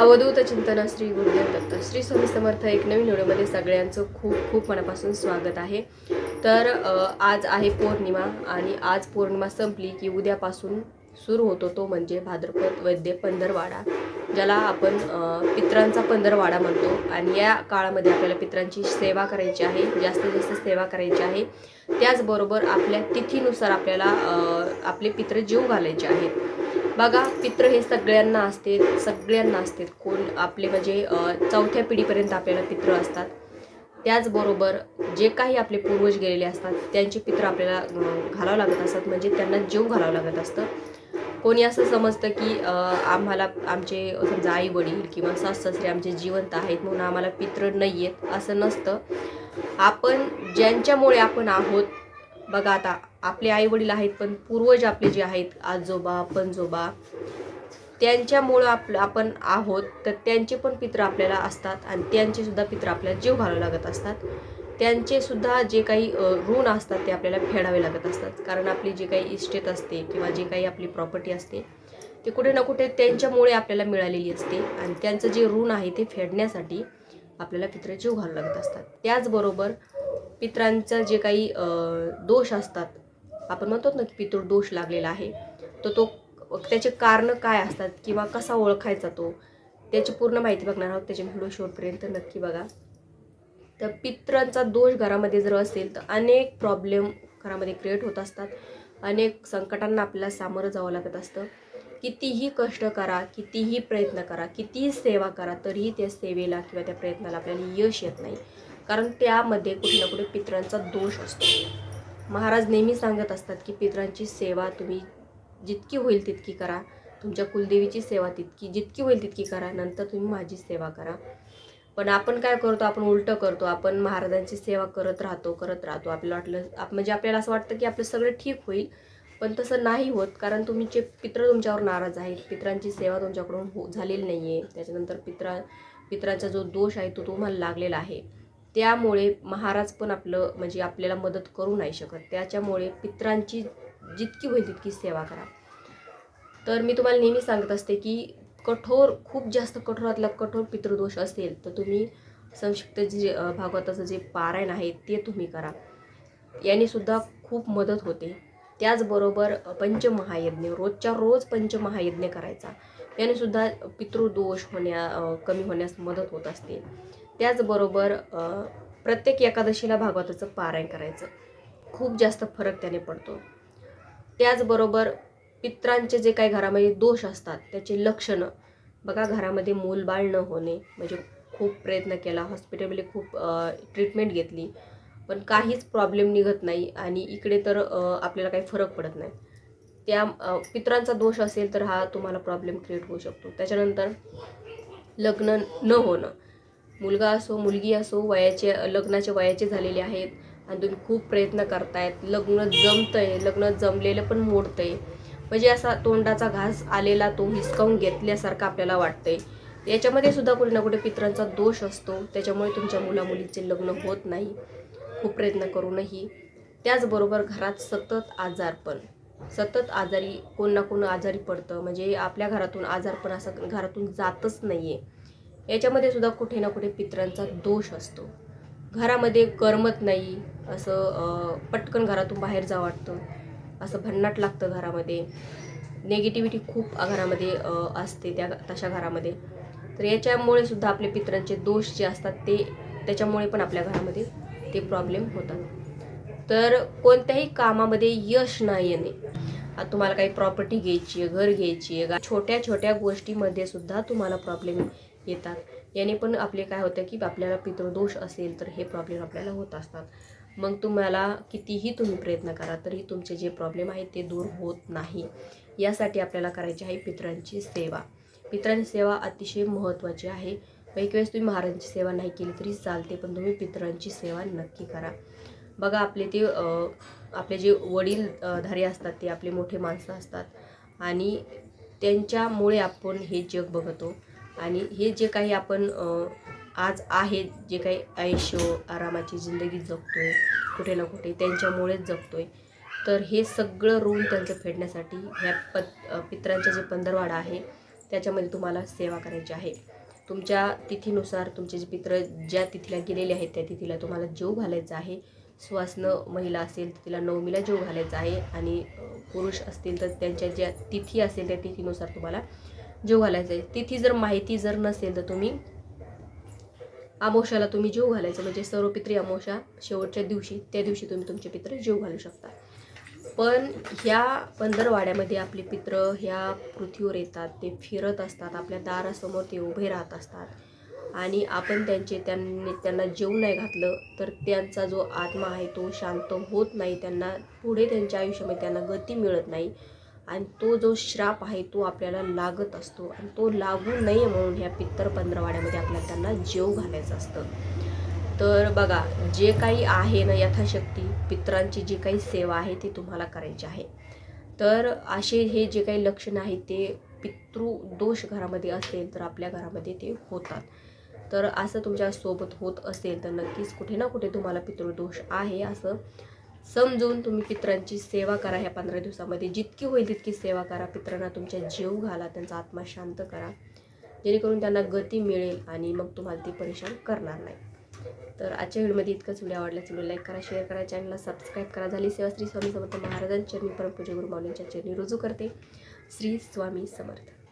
अवधूत चिंतन श्री गुरुदेव दत्त. श्री स्वामी समर्थ एक नवीन व्हिडिओमध्ये सगळ्यांचं खूप खूप मनापासून स्वागत आहे. तर आज आहे पौर्णिमा आणि आज पौर्णिमा संपली की उद्यापासून सुरू होतो तो म्हणजे भाद्रपद वैद्य पंधरवाडा ज्याला आपण पित्रांचा पंधरवाडा म्हणतो. आणि या काळामध्ये आपल्याला पित्रांची सेवा करायची आहे जास्तीत जास्त सेवा करायची आहे. त्याचबरोबर आपल्या तिथीनुसार आपल्याला आपले पित्र जीव घालायचे आहेत. बघा पित्र हे सगळ्यांना असते सगळ्यांना असते कोण आपले म्हणजे चौथ्या पिढीपर्यंत आपल्याला पित्र असतात. त्याचबरोबर जे काही आपले पूर्वज गेलेले असतात त्यांचे पित्र आपल्याला घालावं लागत असतात. म्हणजे त्यांना जीव घालावं लागत असतं. कोणी असं समजतं की आम्हाला आमचे समजा आई वडील किंवा सास सासरे आमचे जिवंत आहेत म्हणून आम्हाला पित्र नाही आहेत असं नसतं. आपण ज्यांच्यामुळे आपण आहोत बघा आता आपले आई वडील आहेत पण पूर्वज आपले जे आहेत आजोबा पणजोबा त्यांच्यामुळं आपलं आपण आहोत तर त्यांचे पण पित्र आपल्याला असतात आणि त्यांचे सुद्धा पित्र आपल्याला जीव घालावे लागत असतात. त्यांचे सुद्धा जे काही ऋण असतात ते आपल्याला फेडावे लागत असतात. कारण आपली जे काही इस्टेट असते किंवा जे काही आपली प्रॉपर्टी असते ते कुठे ना कुठे त्यांच्यामुळे आपल्याला मिळालेली असते आणि त्यांचं जे ऋण आहे ते फेडण्यासाठी आपल्याला पित्र जीव घालावे लागत असतात. त्याचबरोबर पित्रांचा जे काही दोष असतात आपण म्हणतो ना की पितृ दोष लागलेला आहे तर तो त्याचे कारणं काय असतात किंवा कसा ओळखायचा तो त्याची पूर्ण माहिती बघणार आहोत त्याच्या व्हिडिओ शेवटपर्यंत नक्की बघा. तर पित्रांचा दोष घरामध्ये जर असेल तर अनेक प्रॉब्लेम घरामध्ये क्रिएट होत असतात. अनेक संकटांना आपल्याला सामोरं जावं लागत असतं. कितीही कष्ट करा कितीही प्रयत्न करा कितीही सेवा करा तरीही त्या सेवेला किंवा त्या प्रयत्नाला आपल्याला यश येत नाही. कारण त्यामध्ये कुठे ना कुठे पित्रांचा दोष असतो. महाराज नेहमी सांगत असतात की पित्रांची सेवा तुम्ही जितकी होईल तितकी करा. तुमच्या कुलदेवीची सेवा तितकी जितकी होईल तितकी करा. नंतर तुम्ही माझी सेवा करा. पण आपण काय करतो? आपण उलटं करतो. आपण महाराजांची सेवा करत राहतो करत राहतो. आपल्याला वाटलं आप- म्हणजे आपल्याला असं वाटतं की आपलं सगळं ठीक होईल पण तसं नाही होत. कारण तुमचे पित्र तुमच्यावर नाराज आहेत पित्रांची सेवा तुमच्याकडून हो झालेली नाही आहे त्याच्यानंतर पित्रा पित्राचा जो दोष आहे तो तुम्हाला लागलेला आहे. त्यामुळे महाराज पण आपलं म्हणजे आपल्याला मदत करू नाही शकत. त्याच्यामुळे पित्रांची जितकी होईल तितकी सेवा करा. तर मी तुम्हाला नेहमी सांगत असते की कठोर खूप जास्त कठोरातला कठोर पितृदोष असेल तर तुम्ही संक्षिप्त जे भागवताचं जे पारायण आहे ते तुम्ही करा. याने सुद्धा खूप मदत होते. त्याचबरोबर पंचमहायज्ञ रोजच्या रोज पंचमहायज्ञ करायचा. याने सुद्धा पितृदोष होण्या कमी होण्यास मदत होत असते. त्याचबरोबर प्रत्येक एकादशीला भागवताचं पारायण करायचं. खूप जास्त फरक त्याने पडतो. त्याचबरोबर पित्रांचे जे काही घरामध्ये दोष असतात त्याचे लक्षणं. बघा घरामध्ये मूलबाळ न होणे म्हणजे खूप प्रयत्न केला हॉस्पिटलमध्ये खूप ट्रीटमेंट घेतली पण काहीच प्रॉब्लेम निघत नाही आणि इकडे तर आपल्याला काही फरक पडत नाही. त्या पित्रांचा दोष असेल तर हा तुम्हाला प्रॉब्लेम क्रिएट होऊ शकतो. त्याच्यानंतर लग्न न होणं. मुलगा असो मुलगी असो वयाचे लग्नाचे वयाचे झालेले आहेत. आणि तुम्ही खूप प्रयत्न करतायत. लग्न जमतंय लग्न जमलेलं पण मोडतं आहे म्हणजे असा तोंडाचा घास आलेला तो हिसकावून घेतल्यासारखं आपल्याला वाटतंय. याच्यामध्ये सुद्धा कुठे ना कुठे पित्रांचा दोष असतो. त्याच्यामुळे तुमच्या मुलामुलीचे लग्न होत नाही. खूप प्रयत्न करूनही. त्याचबरोबर घरात सतत आजारपण. सतत आजारी कोण ना कोण आजारी पडतं. म्हणजे आपल्या घरातून आजारपण असं घरातून जातच नाही आहे याच्यामध्ये सुद्धा कुठे ना कुठे पित्रांचा दोष असतो. घरामध्ये करमत नाही असं पटकन घरातून बाहेर जा वाटतं असं भन्नाट लागतं घरामध्ये. नेगेटिव्हिटी खूप घरामध्ये असते त्या तशा घरामध्ये. तर याच्यामुळे सुद्धा आपले पित्रांचे दोष जे असतात ते त्याच्यामुळे पण आपल्या घरामध्ये ते प्रॉब्लेम होतात. तर कोणत्याही कामामध्ये यश नाही येणे. आता तुम्हाला काही प्रॉपर्टी घ्यायची आहे घर घ्यायची आहे छोट्या छोट्या गोष्टीमध्ये सुद्धा तुम्हाला प्रॉब्लेम येतात. याने पण आपले काय होतं की आपल्याला पितृदोष असेल तर हे प्रॉब्लेम आपल्याला होत असतात. मग तुम्हाला कितीही तुम्ही प्रयत्न करा तरी तुमचे जे प्रॉब्लेम आहेत ते दूर होत नाही. यासाठी आपल्याला करायची आहे पितरांची सेवा. पितरांची सेवा अतिशय महत्त्वाची आहे. एक वेळेस तुम्ही महाराजांची सेवा नाही केली तरी चालते पण तुम्ही पितरांची सेवा नक्की करा. बघा आपले ते आपले जे वडील धारे असतात ते आपले मोठे माणसं असतात. आणि त्यांच्यामुळे आपण हे जग बघतो. आणि हे जे काही आपण आज आहे जे काही आयुष्य आरामाची जिंदगी जगतोय कुठे ना कुठे त्यांच्यामुळेच जगतोय तर हे सगळं ऋण त्यांचं फेडण्यासाठी ह्या पत पित्रांचं जे पंधरवाडा आहे त्याच्यामध्ये तुम्हाला सेवा करायची आहे. तुमच्या तिथीनुसार तुमचे जे पित्र ज्या तिथीला गेलेले आहेत त्या तिथीला तुम्हाला जेव घालायचा आहे. सुवासनं महिला असेल तर तिला नवमीला जेव घालायचा आहे आणि पुरुष असतील तर त्यांच्या ज्या तिथी असेल त्या तिथीनुसार तुम्हाला जीव घालायचा आहे तिथी जर माहिती जर नसेल तर तुम्ही अमोशाला तुम्ही जीव घालायचं. म्हणजे सर्व पित्री अमोशा शेवटच्या दिवशी त्या दिवशी तुम्ही तुमचे पित्र जीव घालू शकता. पण ह्या पंधरवाड्यामध्ये आपले पित्र ह्या पृथ्वीवर येतात. ते फिरत असतात. आपल्या दारासमोर ते उभे राहत असतात. आणि आपण त्यांचे त्यांनी त्यांना जेव नाही घातलं तर त्यांचा जो आत्मा आहे तो शांत होत नाही. त्यांना पुढे त्यांच्या आयुष्यामध्ये त्यांना गती मिळत नाही. आणि तो जो श्राप आहे तो आपल्याला लागत असतो आणि तो लागू नये म्हणून ह्या पित्तर पंधरवाड्यामध्ये आपल्याला त्यांना जेव घालायचं असतं. तर बघा जे काही आहे ना यथाशक्ती पित्रांची जी काही सेवा आहे ती तुम्हाला करायची आहे. तर असे हे जे काही लक्षणं आहेत ते पितृ दोष घरामध्ये असेल तर आपल्या घरामध्ये ते होतात. तर असं तुमच्यासोबत होत असेल तर नक्कीच कुठे ना कुठे तुम्हाला पितृदोष आहे असं समजून तुम्ही पित्रांची सेवा करा ह्या पंधरा दिवसामध्ये. जितकी होईल तितकी सेवा करा. पित्रांना तुमच्या जीव घाला त्यांचा आत्मा शांत करा. जेणेकरून त्यांना गती मिळेल आणि मग तुम्हाला ती परेशान करणार नाही. तर आजच्या व्हिडिओमध्ये इतकंच. व्हिडिओ आवडल्यास व्हिडिओ लाईक करा शेअर करा चॅनलला सबस्क्राईब करा. झाली सेवा श्री स्वामी समर्थ महाराजांच्या चरणी परमपूज्य गुरु माऊलींच्या चरणी. रुजू करते. श्री स्वामी समर्थ.